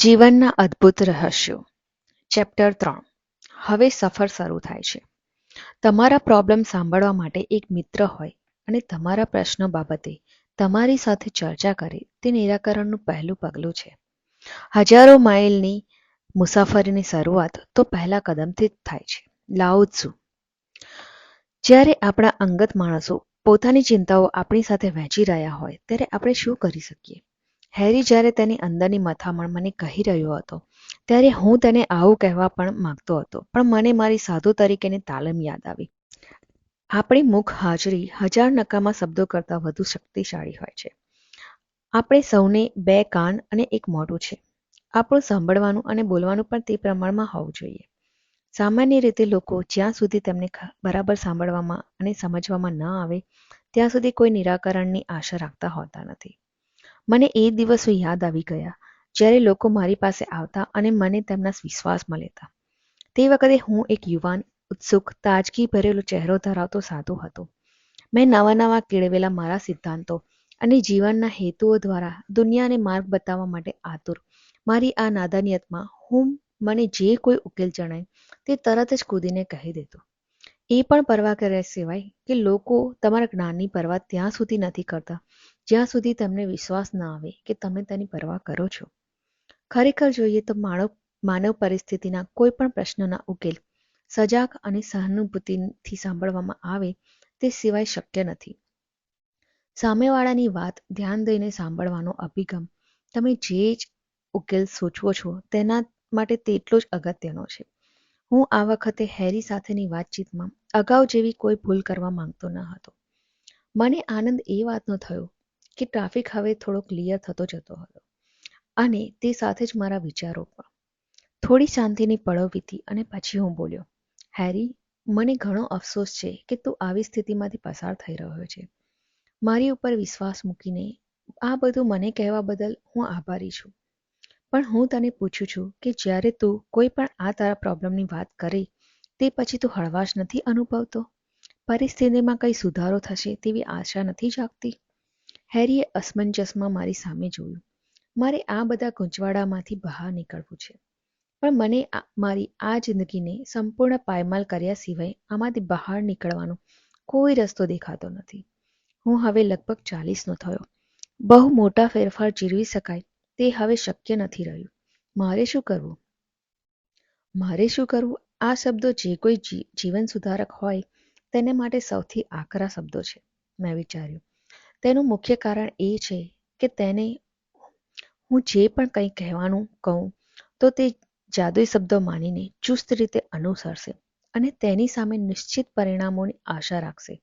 જીવનના અદ્ભુત રહસ્યો. ચેપ્ટર ત્રણ. હવે સફર શરૂ થાય છે. તમારા પ્રોબ્લેમ સાંભળવા માટે એક મિત્ર હોય અને તમારા પ્રશ્નો બાબતે તમારી સાથે ચર્ચા કરે તે નિરાકરણનું પહેલું પગલું છે. હજારો માઇલની મુસાફરીની શરૂઆત તો પહેલા કદમથી જ થાય છે. લાઉત્સુ જ્યારે આપણા અંગત માણસો પોતાની ચિંતાઓ આપણી સાથે વહેંચી રહ્યા હોય, ત્યારે આપણે શું કરી શકીએ? હેરી જ્યારે તેની અંદરની મથામણ મને કહી રહ્યો હતો, ત્યારે હું તેને આવું કહેવા પણ માંગતો હતો, પણ મને મારી સાધુ તરીકેની તાલીમ યાદ આવી. આપણી મુખ હાજરી હજાર નકામા શબ્દો કરતાં વધુ શક્તિશાળી હોય છે. આપણે સૌને બે કાન અને એક મોઢું છે. આપણું સાંભળવાનું અને બોલવાનું પણ તે પ્રમાણમાં હોવું જોઈએ. સામાન્ય રીતે લોકો જ્યાં સુધી તેમને બરાબર સાંભળવામાં અને સમજવામાં ન આવે, ત્યાં સુધી કોઈ નિરાકરણની આશા રાખતા હોતા નથી. મને એ દિવસો યાદ આવી ગયા, જ્યારે લોકો મારી પાસે આવતા અને મને તેમના વિશ્વાસમાં લેતા તે વખતે હું એક યુવાન, ઉત્સુક તાજગી ભરેલો ચહેરો ધરાવતો સાધુ હતો. મેં નવા નવા કેળવેલા મારા સિદ્ધાંતો અને જીવનના હેતુઓ દ્વારા દુનિયાને માર્ગ બતાવવા માટે આતુર. મારી આ નાદાનિયતમાં હું મને જે કોઈ ઉકેલ જણાય તે તરત જ કૂદીને કહી દેતો. એ પણ પરવા કર્યા સિવાય કે લોકો તમારા જ્ઞાનની પરવા ત્યાં સુધી નથી કરતા. જ્યાં સુધી તમને વિશ્વાસ ન આવે કે તમે તેની પરવા કરો છો. ખરેખર જોઈએ તો માનવ માનવ પરિસ્થિતિના કોઈ પણ પ્રશ્નના ઉકેલ સજાગ અને સહાનુભૂતિથી સાંભળવામાં આવે તે સિવાય શક્ય નથી. સામેવાળાની વાત ધ્યાન દઈને સાંભળવાનો અભિગમ તમે જે જ ઉકેલ સૂચવો છો તેના માટે તેટલો જ અગત્યનો છે. હું આ વખતે હેરી સાથેની વાતચીતમાં અગાઉ જેવી કોઈ ભૂલ કરવા માંગતો ન હતો. મને આનંદ એ વાતનો થયો કે ટ્રાફિક હવે થોડો ક્લિયર થતો જતો હતો. અને તે સાથે જ મારા વિચારો પણ. થોડી શાંતિની પળો અને પછી હું બોલ્યો, હેરી, મને ઘણો અફસોસ છે કે તું આવી સ્થિતિમાંથી પસાર થઈ રહ્યો છે. મારી ઉપર વિશ્વાસ મૂકીને આ બધું મને કહેવા બદલ હું આભારી છું. પણ હું તને પૂછું છું કે જ્યારે તું કોઈ પણ આ તારા પ્રોબ્લેમની વાત કરે, તે પછી તું હળવાશ નથી અનુભવતો? પરિસ્થિતિમાં કંઈ સુધારો થશે તેવી આશા નથી જાગતી? હેરીએ અસમંજસમાં મારી સામે જોયું. મારે આ બધા ગૂંચવાડામાંથી બહાર નીકળવું છે. પણ મને મારી આ જિંદગીને સંપૂર્ણ પાયમાલ કર્યા સિવાય આમાંથી બહાર નીકળવાનો કોઈ રસ્તો દેખાતો નથી. હું હવે લગભગ ચાલીસનો થયો. બહુ મોટા ફેરફાર જીરવી શકાય તે હવે શક્ય નથી રહ્યું. મારે શું કરવું? મારે શું કરવું? આ શબ્દો જે કોઈ જીવન સુધારક હોય તેને માટે સૌથી આકરા શબ્દો છે. મેં વિચાર્યું તેનું મુખ્ય કારણ એ છે કે તેને હું જે પણ કંઈ કહેવાનું કહું, તો તે જાદુઈ શબ્દો માનીને ચુસ્ત રીતે અનુસરશે અને તેની સામે નિશ્ચિત પરિણામોની આશા રાખશે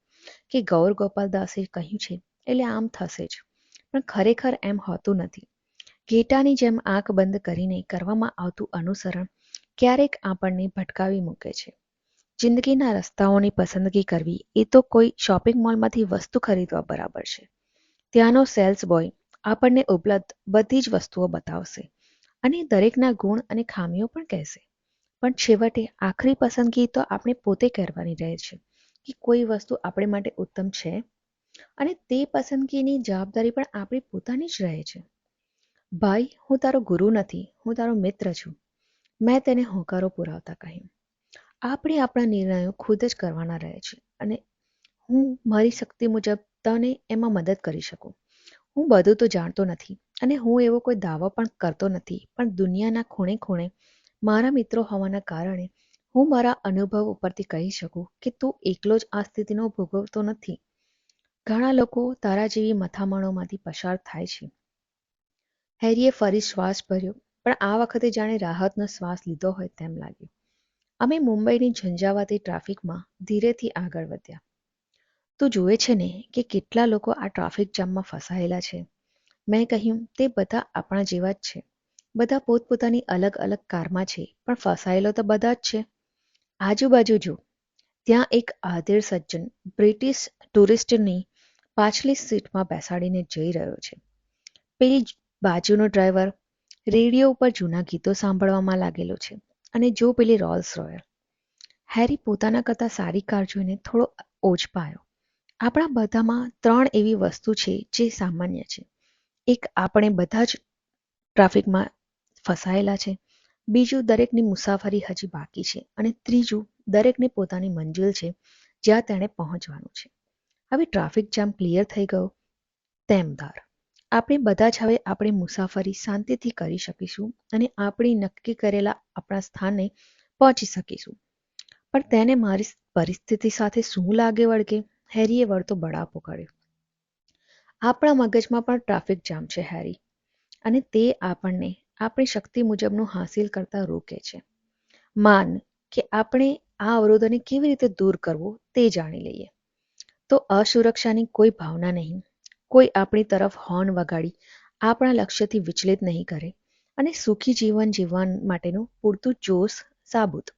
કે ગૌર ગોપાલદાસે કહ્યું છે એટલે આમ થશે જ. પણ ખરેખર એમ હોતું નથી. ઘેટાની જેમ આંખ બંધ કરીને કરવામાં આવતું અનુસરણ ક્યારેક આપણને ભટકાવી મૂકે છે. જિંદગીના રસ્તાઓની પસંદગી કરવી, એ તો કોઈ શોપિંગ મોલમાંથી વસ્તુ ખરીદવા બરાબર છે. ત્યાંનો સેલ્સ બોય આપણને ઉપલબ્ધ બધી જ વસ્તુઓ બતાવશે અને દરેકના ગુણ અને ખામીઓ પણ કહેશે. પણ છેવટે આખરી પસંદગી તો આપણે પોતે કરવાની રહે છે કે કોઈ વસ્તુ આપણે માટે ઉત્તમ છે અને તે પસંદગીની જવાબદારી પણ આપણી પોતાની જ રહે છે. ભાઈ, હું તારો ગુરુ નથી, હું તારો મિત્ર છું. મેં તેને હોકારો પુરાવતા કહ્યું. આપણે આપણા નિર્ણયો ખુદ જ કરવાના રહે છે. અને હું મારી શક્તિ મુજબ તને એમાં મદદ કરી શકું. હું બધું તો જાણતો નથી અને હું એવો કોઈ દાવો પણ કરતો નથી. પણ દુનિયાના ખૂણે ખૂણે મારા મિત્રો હોવાના કારણે હું મારા અનુભવ ઉપરથી કહી શકું કે તું એકલો જ આ સ્થિતિનો ભોગવતો નથી. ઘણા લોકો તારા જેવી મથામણોમાંથી પસાર થાય છે. હેરીએ ફરી શ્વાસ ભર્યો, પણ આ વખતે જાણે રાહતનો શ્વાસ લીધો હોય તેમ લાગ્યું. અમે મુંબઈની ઝંઝાવાતી ટ્રાફિકમાં ધીરેથી આગળ વધ્યા. તું જુએ છે ને કે કેટલા લોકો આ ટ્રાફિક જામમાં ફસાયેલા છે. મેં કહ્યું, તે બધા આપણા જેવા જ છે. બધા પોતપોતાની અલગ અલગ કારમાં છે, પણ ફસાયેલો તો બધા જ છે. આજુબાજુ જો ત્યાં એક આધેર સજ્જન બ્રિટિશ ટુરિસ્ટની પાછલી સીટમાં બેસાડીને જઈ રહ્યો છે. પેલી બાજુનો ડ્રાઈવર રેડિયો ઉપર જૂના ગીતો સાંભળવામાં લાગેલો છે. અને જો પેલી રોલ્સ રોયલ હેરી પોતાના કરતાં સારી કાર જોઈને થોડો ઓછપાયો આપણા બધામાં ત્રણ એવી વસ્તુ છે જે સામાન્ય છે. એક, આપણે બધા જ ટ્રાફિકમાં ફસાયેલા છે. બીજું, દરેકની મુસાફરી હજી બાકી છે. અને ત્રીજું, દરેકને પોતાની મંજિલ છે, જ્યાં તેણે પહોંચવાનું છે. હવે ટ્રાફિક જામ ક્લિયર થઈ ગયો. તેમદાર આપણે બધા જ હવે આપણી મુસાફરી શાંતિથી કરી શકીશું અને આપણી નક્કી કરેલા આપણા સ્થાને પહોંચી શકીશું. પણ તેને મારી પરિસ્થિતિ સાથે શું લાગે વળગે? હેરીએ વળતો બળાપો કર્યો. આપણા મગજમાં પણ ટ્રાફિક જામ છે, હેરી. અને તે આપણને આપણી શક્તિ મુજબનું હાંસિલ કરતા રોકે છે. માન કે આપણે આ અવરોધોને કેવી રીતે દૂર કરવો તે જાણી લઈએ. તો અસુરક્ષાની કોઈ ભાવના નહીં. કોઈ આપણી તરફ હોર્ન વગાડી, આપણા લક્ષ્યથી વિચલિત નહીં કરે અને સુખી જીવન જીવવા માટેનું પૂરતું જોશ સાબુત.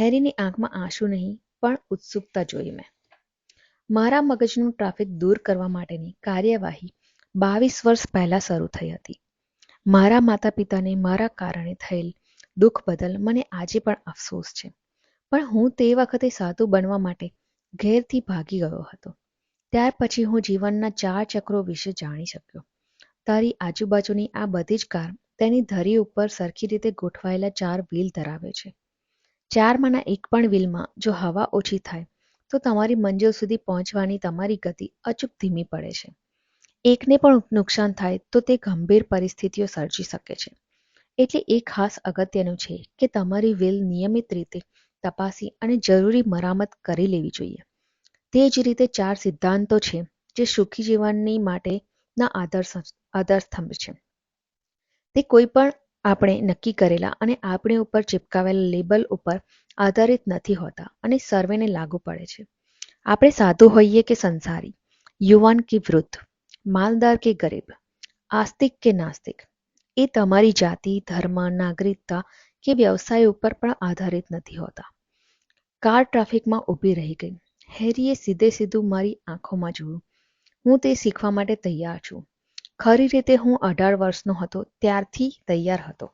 હેરીની આંખમાં આંસુ નહીં, પણ ઉત્સુકતા જોઈ મેં. મારા મગજનું ટ્રાફિક દૂર કરવા માટેની કાર્યવાહી બાવીસ વર્ષ પહેલા શરૂ થઈ હતી. મારા માતા પિતાને મારા કારણે થયેલ દુઃખ બદલ મને આજે પણ અફસોસ છે. પણ હું તે વખતે સાધુ બનવા માટે ઘેરથી ભાગી ગયો હતો. ત્યાર પછી હું જીવનના ચાર ચક્રો વિશે જાણી શક્યો. તારી આજુબાજુની આ બધી જ કાર તેની ધરી ઉપર સરખી રીતે ગોઠવાયેલા ચાર વ્હીલ ધરાવે છે. ચારમાંના એક પણ વ્હીલમાં જો હવા ઓછી થાય, તો તમારી મંજિલ સુધી પહોંચવાની તમારી ગતિ અચૂક ધીમી પડે છે. એકને પણ નુકસાન થાય, તો તે ગંભીર પરિસ્થિતિઓ સર્જી શકે છે. એટલે એ ખાસ અગત્યનું છે કે તમારી વ્હીલ નિયમિત રીતે તપાસી અને જરૂરી મરામત કરી લેવી જોઈએ. તે જ રીતે ચાર સિદ્ધાંતો છે, જે સુખી જીવનની માટેના આધારસ્તંભ છે. તે કોઈ પણ આપણે નક્કી કરેલા અને આપણી ઉપર ચિપકાવેલા લેબલ ઉપર આધારિત નથી હોતા અને સર્વેને લાગુ પડે છે. આપણે સાધુ હોઈએ કે સંસારી, યુવાન કે વૃદ્ધ, માલદાર કે ગરીબ, આસ્તિક કે નાસ્તિક, એ તમારી જાતિ, ધર્મ, નાગરિકતા કે વ્યવસાય ઉપર પણ આધારિત નથી હોતા. કાર ટ્રાફિકમાં ઊભી રહી ગઈ. હેરીએ સીધે સીધું મારી આંખોમાં જોયું. હું તે શીખવા માટે તૈયાર છું. ખરી રીતે હું અઢાર વર્ષનો હતો, ત્યારથી તૈયાર હતો.